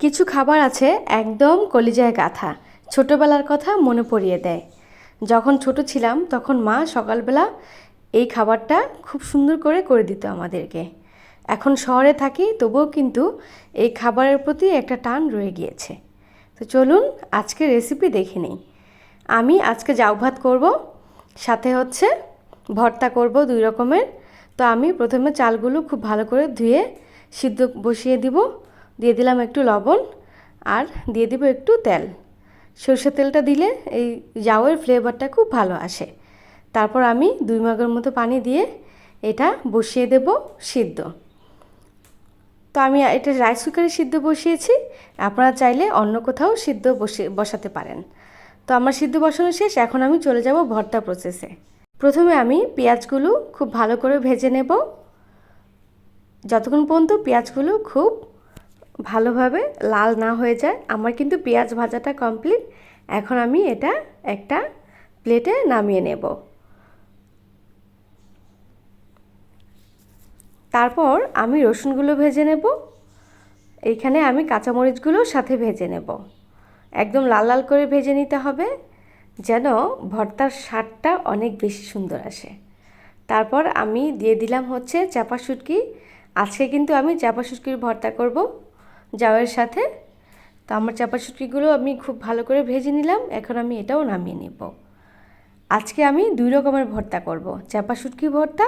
কিছু খাবার আছে একদম কলিজায় গাথা। ছোটোবেলার কথা মনে পড়িয়ে দেয়। যখন ছোট ছিলাম, তখন মা সকালবেলা এই খাবারটা খুব সুন্দর করে করে দিত আমাদেরকে। এখন শহরে থাকি, তবুও কিন্তু এই খাবারের প্রতি একটা টান রয়ে গিয়েছে। তো চলুন আজকে রেসিপি দেখে নিই। আমি আজকে জাউ ভাত করব, সাথে হচ্ছে ভর্তা করব দুই রকমের। তো আমি প্রথমে চালগুলো খুব ভালো করে ধুয়ে সিদ্ধ বসিয়ে দিব। দিয়ে দিলাম একটু লবণ আর দিয়ে দিব একটু তেল। সরষের তেলটা দিলে এই জাউয়ের ফ্লেভারটা খুব ভালো আসে। তারপর আমি দুই মাগের মতো পানি দিয়ে এটা বসিয়ে দেব সিদ্ধ। তো আমি এটা রাইস কুকারে সিদ্ধ বসিয়েছি। আপনারা চাইলে অন্য কোথাও সিদ্ধ বসিয়ে বসাতে পারেন। তো আমার সিদ্ধ বসানো শেষ, এখন আমি চলে যাব ভর্তা প্রসেসে প্রথমে আমি পেঁয়াজগুলো খুব ভালো করে ভেজে নেব। যতক্ষণ পর্যন্ত পেঁয়াজগুলো খুব ভালোভাবে লাল না হয়ে যায়। আমার কিন্তু পেঁয়াজ ভাজাটা কমপ্লিট এখন আমি এটা একটা প্লেটে নামিয়ে নেব। তারপর আমি রসুনগুলো ভেজে নেব। এইখানে আমি কাঁচামরিচগুলো সাথে ভেজে নেব। একদম লাল লাল করে ভেজে নিতে হবে, যেন ভর্তার স্বাদটা অনেক বেশি সুন্দর আসে। তারপর আমি দিয়ে দিলাম হচ্ছে চাপা শুটকি আজকে কিন্তু আমি চাপা শুটকির ভর্তা করব। জাওয়ের সাথে। তো আমার চাপা শুটকিগুলো আমি খুব ভালো করে ভেজে নিলাম, এখন আমি এটাও নামিয়ে নেব। আজকে আমি দুই রকমের ভর্তা করব, চাপা শুটকি ভর্তা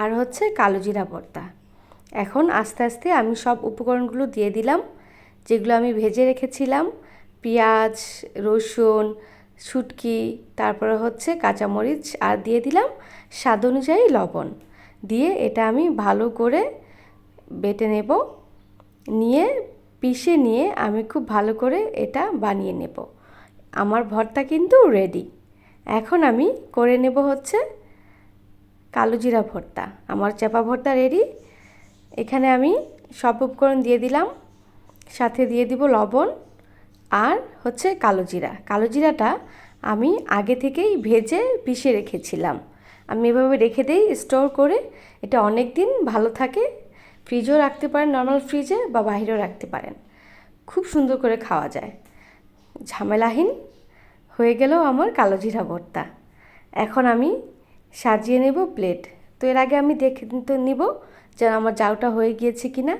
আর হচ্ছে কালো জিরা ভর্তা। এখন আস্তে আস্তে আমি সব উপকরণগুলো দিয়ে দিলাম, যেগুলো আমি ভেজে রেখেছিলাম, পেঁয়াজ, রসুন, শুটকি, তারপরে হচ্ছে কাঁচামরিচ আর দিয়ে দিলাম স্বাদ অনুযায়ী লবণ। দিয়ে এটা আমি ভালো করে বেটে নেব। নিয়ে, পিষে নিয়ে আমি খুব ভালো করে এটা বানিয়ে নেব। আমার ভর্তা কিন্তু রেডি এখন আমি করে নেব হচ্ছে কালো জিরা ভর্তা। আমার চাপা ভর্তা রেডি এখানে আমি সব উপকরণ দিয়ে দিলাম। সাথে দিয়ে দিব লবণ আর হচ্ছে কালো জিরা। কালো জিরাটা আমি আগে থেকেই ভেজে পিষে রেখেছিলাম। আমি এভাবে রেখে দিই স্টোর করে এটা অনেক দিন ভালো থাকে। ফ্রিজেও রাখতে পারেন নর্মাল ফ্রিজে বা বাহিরেও রাখতে পারেন। খুব সুন্দর করে খাওয়া যায়। ঝামেলাহীন হয়ে গেলেও আমার কালো জিরা ভর্তা। এখন আমি সাজিয়ে নেব প্লেট তো এর আগে আমি দেখে তো নিব যেন আমার জাউটা হয়ে গিয়েছে কি না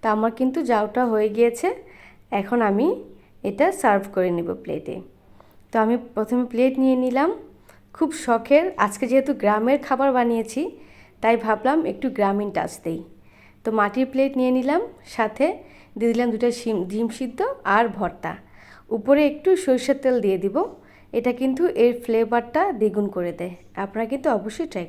তা আমার কিন্তু জাউটা হয়ে গিয়েছে। এখন আমি এটা সার্ভ করে নিব প্লেটে তো আমি প্রথমে প্লেট নিয়ে নিলাম। খুব শখের, আজকে যেহেতু গ্রামের খাবার বানিয়েছি, তাই ভাবলাম একটু গ্রামীণ টাচ দেই। তো মাটির প্লেট নিয়ে নিলাম, সাথে দিয়ে দিলাম দুটো শিম, ডিম সিদ্ধ আর ভর্তা। উপরে একটু সরষের তেল দিয়ে দিব, এটা কিন্তু এর ফ্লেভারটা দ্বিগুণ করে দেয়। আপনারা কিন্তু অবশ্যই ট্রাই